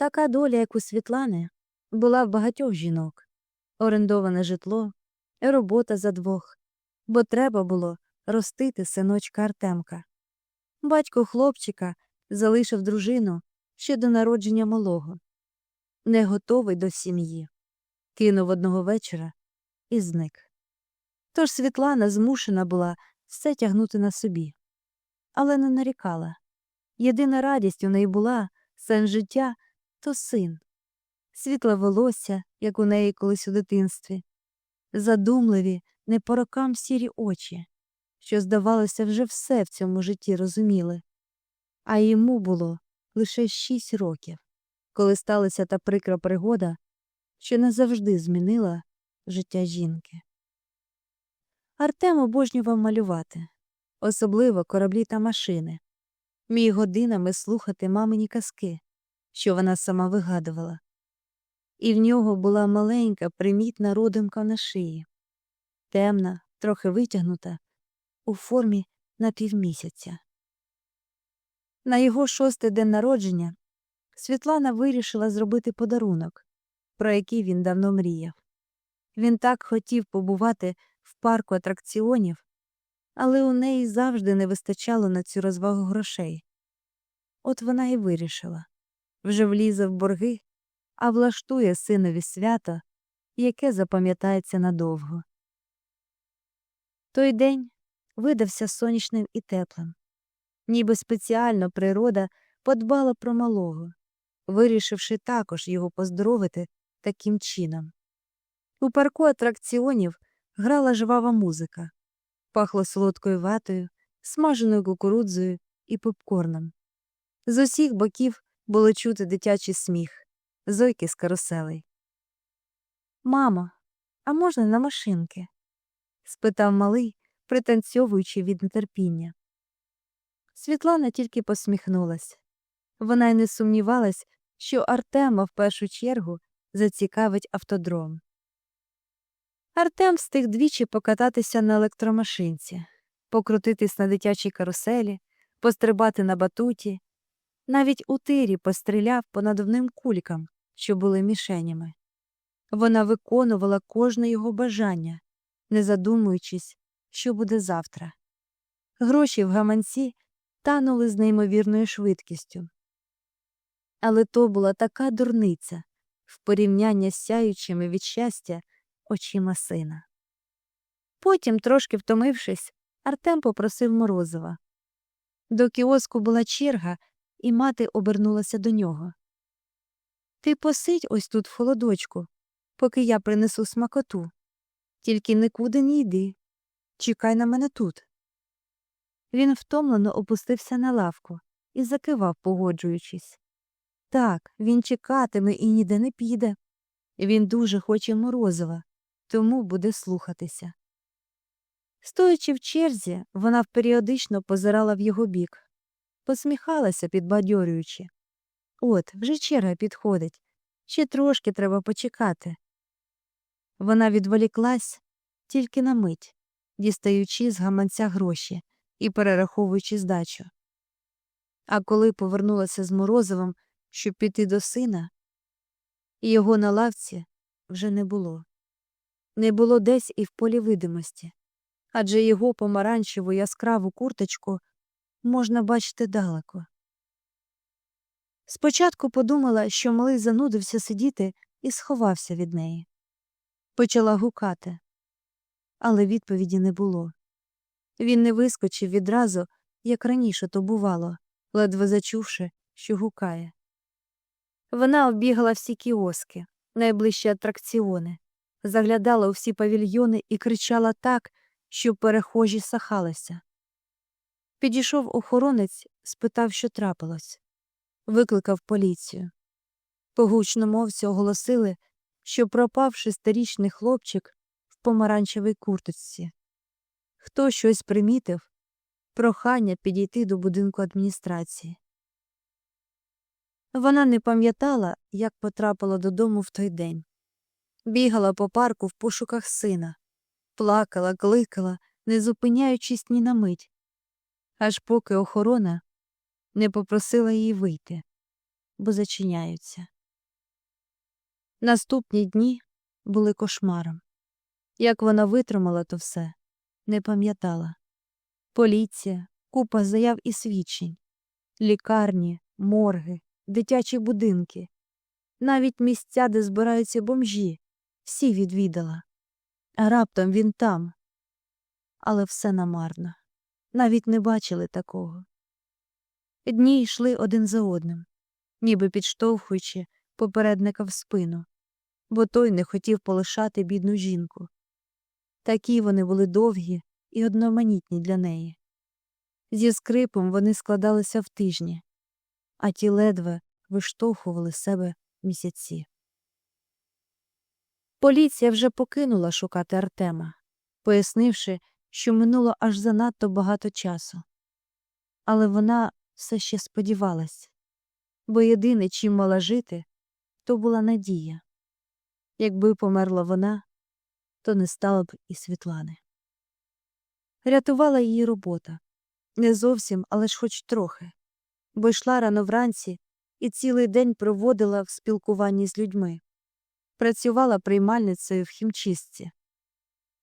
Така доля, як у Світлани, була в багатьох жінок орендоване житло, робота за двох, бо треба було ростити синочка Артемка. Батько хлопчика залишив дружину ще до народження малого, не готовий до сім'ї, кинув одного вечора і зник. Тож Світлана змушена була все тягнути на собі, але не нарікала. Єдина радість у неї була сенс життя то син, світле волосся, як у неї колись у дитинстві, задумливі, не по рокам сірі очі, що, здавалося, вже все в цьому житті розуміли. А йому було лише шість років, коли сталася та прикра пригода, що назавжди змінила життя жінки. Артем обожнював малювати, особливо кораблі та машини. Міг годинами слухати мамині казки, що вона сама вигадувала. І в нього була маленька, примітна родимка на шиї, темна, трохи витягнута, у формі напівмісяця. На його шостий день народження Світлана вирішила зробити подарунок, про який він давно мріяв. Він так хотів побувати в парку атракціонів, але у неї завжди не вистачало на цю розвагу грошей. От вона і вирішила вже влізе в борги, а влаштує синові свято, яке запам'ятається надовго. Той день видався сонячним і теплим, ніби спеціально природа подбала про малого, вирішивши також його поздоровити таким чином. У парку атракціонів грала жвава музика, пахло солодкою ватою, смаженою кукурудзою і попкорном. З усіх боків було чути дитячий сміх, зойки з каруселей. Мамо, а можна на машинки? спитав малий, пританцьовуючи від нетерпіння. Світлана тільки посміхнулась. Вона й не сумнівалась, що Артема в першу чергу зацікавить автодром. Артем встиг двічі покататися на електромашинці, покрутитись на дитячій каруселі, пострибати на батуті, навіть у тирі постріляв по надувним кулькам, що були мішенями. Вона виконувала кожне його бажання, не задумуючись, що буде завтра. Гроші в гаманці танули з неймовірною швидкістю. Але то була така дурниця в порівнянні з сяючими від щастя очима сина. Потім, трошки втомившись, Артем попросив морозива. До кіоску була черга, і мати обернулася до нього. Ти посидь ось тут в холодочку, поки я принесу смакоту. Тільки нікуди не йди. Чекай на мене тут. Він втомлено опустився на лавку і закивав, погоджуючись. Так, він чекатиме і ніде не піде. Він дуже хоче морозива, тому буде слухатися. Стоячи в черзі, вона періодично позирала в його бік, посміхалася, підбадьорюючи. От, вже черга підходить, ще трошки треба почекати. Вона відволіклась тільки на мить, дістаючи з гаманця гроші і перераховуючи здачу. А коли повернулася з Морозовим, щоб піти до сина, його на лавці вже не було. Не було десь і в полі видимості, адже його помаранчеву яскраву курточку можна бачити далеко. Спочатку подумала, що малий занудився сидіти і сховався від неї. Почала гукати, але відповіді не було. Він не вискочив відразу, як раніше то бувало, ледве зачувши, що гукає. Вона оббігала всі кіоски, найближчі атракціони, заглядала у всі павільйони і кричала так, що перехожі сахалися. Підійшов охоронець, спитав, що трапилось, викликав поліцію. По гучномовці оголосили, що пропав шестирічний хлопчик в помаранчевій курточці. Хто щось примітив, прохання підійти до будинку адміністрації. Вона не пам'ятала, як потрапила додому в той день. Бігала по парку в пошуках сина, плакала, кликала, не зупиняючись ні на мить, аж поки охорона не попросила її вийти. бо зачиняються. Наступні дні були кошмаром. Як вона витримала то все, не пам'ятала. Поліція, купа заяв і свідчень, лікарні, морги, дитячі будинки, навіть місця, де збираються бомжі, всі відвідала. А раптом він там. Але все намарно. Навіть не бачили такого. Дні йшли один за одним, ніби підштовхуючи попередника в спину, бо той не хотів полишати бідну жінку. Такі вони були довгі і одноманітні для неї. Зі скрипом вони складалися в тижні, а ті ледве виштовхували себе місяці. Поліція вже покинула шукати Артема, пояснивши, що минуло аж занадто багато часу. Але вона все ще сподівалась, бо єдине, чим мала жити, то була надія. Якби померла вона, то не стало б і Світлани. Рятувала її робота не зовсім, але ж хоч трохи, бо йшла рано вранці і цілий день проводила в спілкуванні з людьми, працювала приймальницею в хімчистці.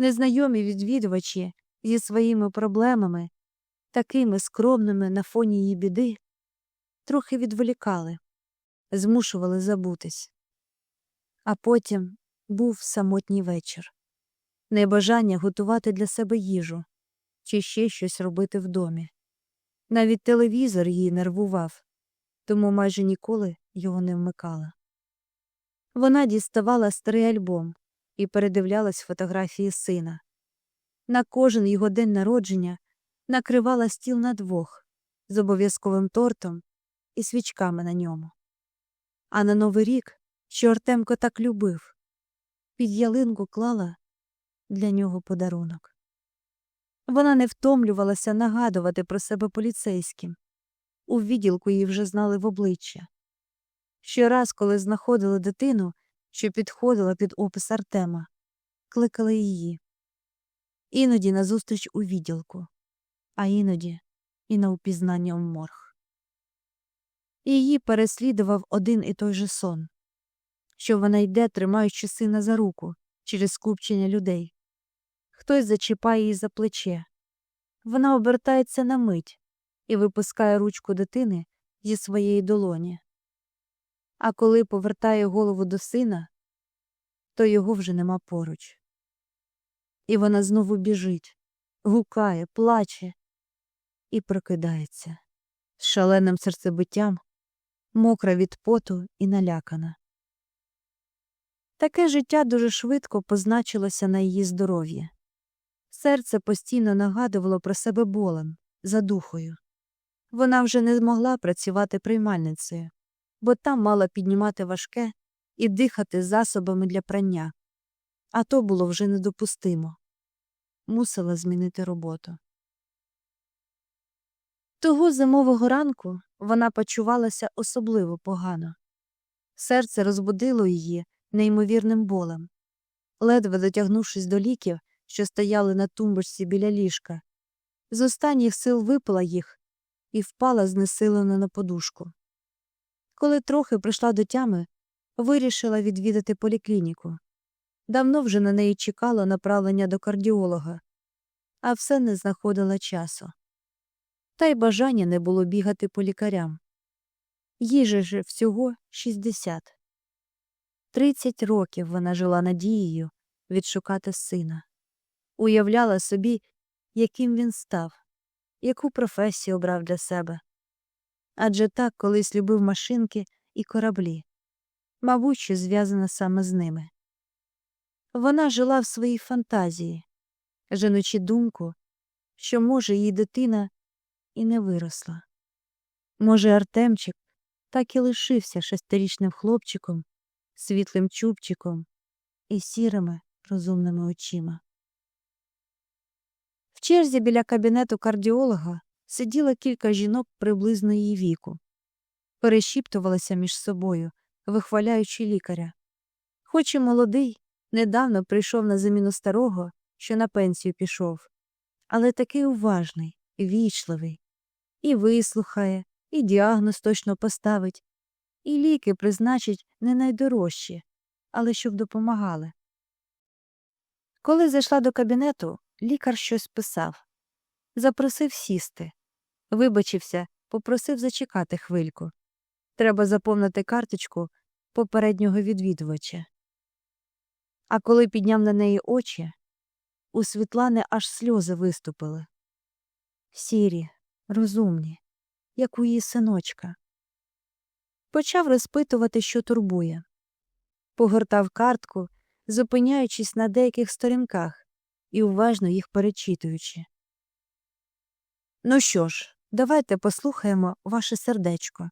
Незнайомі відвідувачі зі своїми проблемами, такими скромними на фоні її біди, трохи відволікали, змушували забутись. А потім був самотній вечір, небажання готувати для себе їжу чи ще щось робити в домі. Навіть телевізор її нервував, тому майже ніколи його не вмикала. Вона діставала старий альбом і передивлялась фотографії сина. На кожен його день народження накривала стіл на двох з обов'язковим тортом і свічками на ньому. А на Новий рік, що Артемко так любив, під ялинку клала для нього подарунок. Вона не втомлювалася нагадувати про себе поліцейським. У відділку її вже знали в обличчя. Щораз, коли знаходили дитину, що підходила під опис Артема, кликали її. Іноді назустріч у відділку, а іноді і на упізнання в морг. Її переслідував один і той же сон, що вона йде, тримаючи сина за руку через скупчення людей. Хтось зачіпає її за плече. Вона обертається на мить і випускає ручку дитини зі своєї долоні. А коли повертає голову до сина, то його вже нема поруч. І вона знову біжить, гукає, плаче і прокидається з шаленим серцебиттям, мокра від поту і налякана. Таке життя дуже швидко позначилося на її здоров'ї. Серце постійно нагадувало про себе болем, задухою. Вона вже не змогла працювати приймальницею, бо там мала піднімати важке і дихати засобами для прання, а то було вже недопустимо. Мусила змінити роботу. Того зимового ранку вона почувалася особливо погано. Серце розбудило її неймовірним болем. Ледве дотягнувшись до ліків, що стояли на тумбочці біля ліжка, з останніх сил випила їх і впала знесилена на подушку. Коли трохи прийшла до тями, вирішила відвідати поліклініку. Давно вже на неї чекало направлення до кардіолога, а все не знаходила часу. Та й бажання не було бігати по лікарям. Їжі ж всього 60. Тридцять років вона жила надією відшукати сина, уявляла собі, яким він став, яку професію обрав для себе. Адже так колись любив машинки і кораблі, мабуть, що зв'язана саме з ними. Вона жила в своїй фантазії, женучи думку, що, може, її дитина і не виросла. Може, Артемчик так і лишився шестирічним хлопчиком, світлим чубчиком і сірими розумними очима. В черзі біля кабінету кардіолога сиділо кілька жінок приблизно її віку, перешіптувалися між собою, вихваляючи лікаря. Хоч і молодий, недавно прийшов на заміну старого, що на пенсію пішов, але такий уважний, вічливий, і вислухає, і діагноз точно поставить, і ліки призначить не найдорожчі, але щоб допомагали. Коли зайшла до кабінету, лікар щось писав. Запросив сісти. Вибачився, попросив зачекати хвильку. Треба заповнити карточку попереднього відвідувача. А коли підняв на неї очі, у Світлани аж сльози виступили. Сірі, розумні, як у її синочка. Почав розпитувати, що турбує. Погортав картку, зупиняючись на деяких сторінках і уважно їх перечитуючи. Ну що ж, давайте послухаємо ваше сердечко.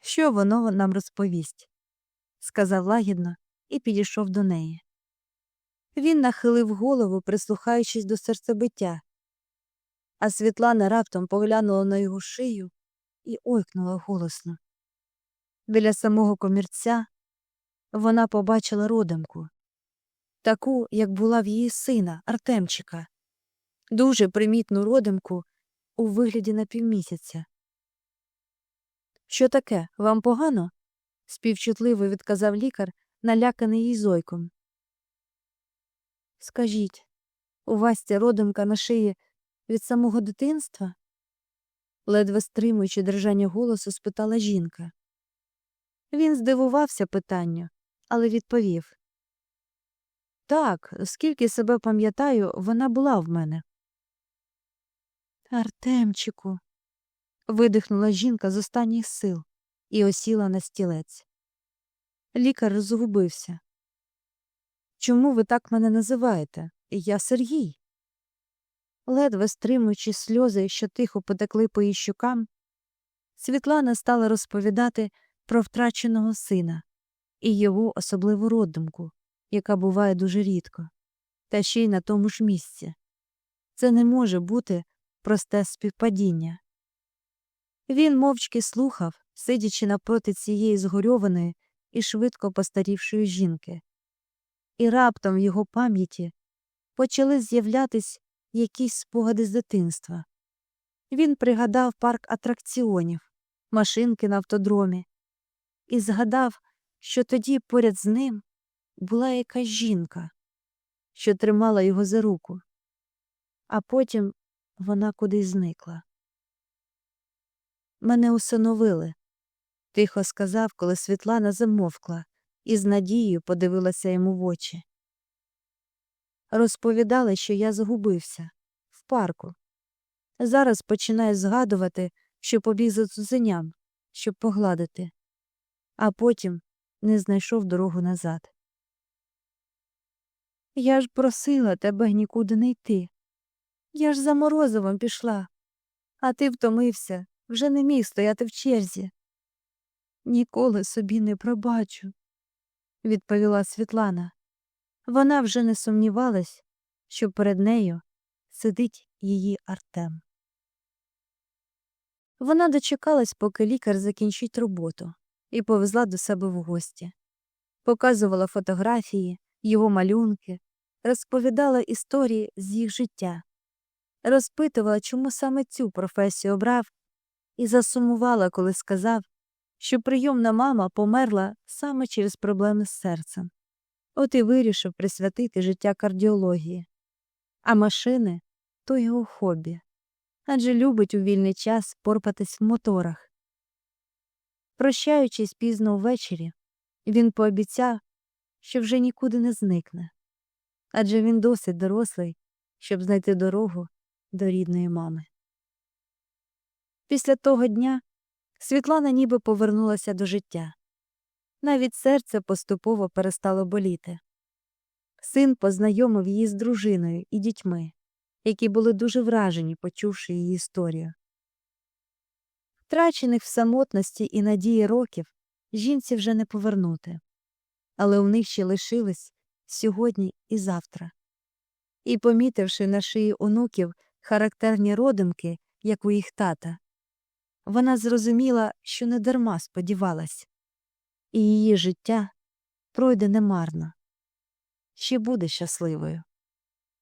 Що воно нам розповість? сказав лагідно і підійшов до неї. Він нахилив голову, прислухаючись до серцебиття, а Світлана раптом поглянула на його шию і ойкнула голосно. Біля самого комірця вона побачила родимку, таку, як була в її сина Артемчика, дуже примітну родимку у вигляді напівмісяця. Що таке, вам погано? співчутливо відказав лікар, наляканий її зойком. Скажіть, у вас ця родимка на шиї від самого дитинства? ледве стримуючи держання голосу, спитала жінка. Він здивувався питанню, але відповів Так, скільки себе пам'ятаю, вона була в мене. Артемчику. видихнула жінка з останніх сил і осіла на стілець. Лікар розгубився. Чому ви так мене називаєте? Я Сергій. Ледве стримуючи сльози, що тихо потекли по її щокам, Світлана стала розповідати про втраченого сина і його особливу роддумку, яка буває дуже рідко, та ще й на тому ж місці. Це не може бути просте співпадіння. Він мовчки слухав, сидячи напроти цієї згорьованої і швидко постарівшої жінки. І раптом в його пам'яті почали з'являтись якісь спогади з дитинства. Він пригадав парк атракціонів, машинки на автодромі, і згадав, що тоді поряд з ним була якась жінка, що тримала його за руку, а потім вона кудись зникла. Мене усиновили, тихо сказав, коли Світлана замовкла і з надією подивилася йому в очі. Розповідали, що я загубився в парку. Зараз починаю згадувати, що побіг за цуценям, щоб погладити, а потім не знайшов дорогу назад. Я ж просила тебе нікуди не йти. Я ж за морозивом пішла, а ти втомився, вже не міг стояти в черзі. Ніколи собі не пробачу, відповіла Світлана. Вона вже не сумнівалась, що перед нею сидить її Артем. Вона дочекалась, поки лікар закінчить роботу, і повезла до себе в гості. Показувала фотографії, його малюнки, розповідала історії з їх життя, розпитувала, чому саме цю професію обрав, і засумувала, коли сказав, що прийомна мама померла саме через проблеми з серцем. От і вирішив присвятити життя кардіології. А машини то його хобі. Адже любить у вільний час порпатись в моторах. Прощаючись пізно ввечері, він пообіцяв, що вже нікуди не зникне. Адже він досить дорослий, щоб знайти дорогу до рідної мами. Після того дня Світлана ніби повернулася до життя. Навіть серце поступово перестало боліти. Син познайомив її з дружиною і дітьми, які були дуже вражені, почувши її історію. Втрачених в самотності і надії років жінці вже не повернути, але у них ще лишились сьогодні і завтра. І, помітивши на шиї онуків характерні родимки, як у їх тата, вона зрозуміла, що не дарма сподівалась, і її життя пройде немарно, ще буде щасливою.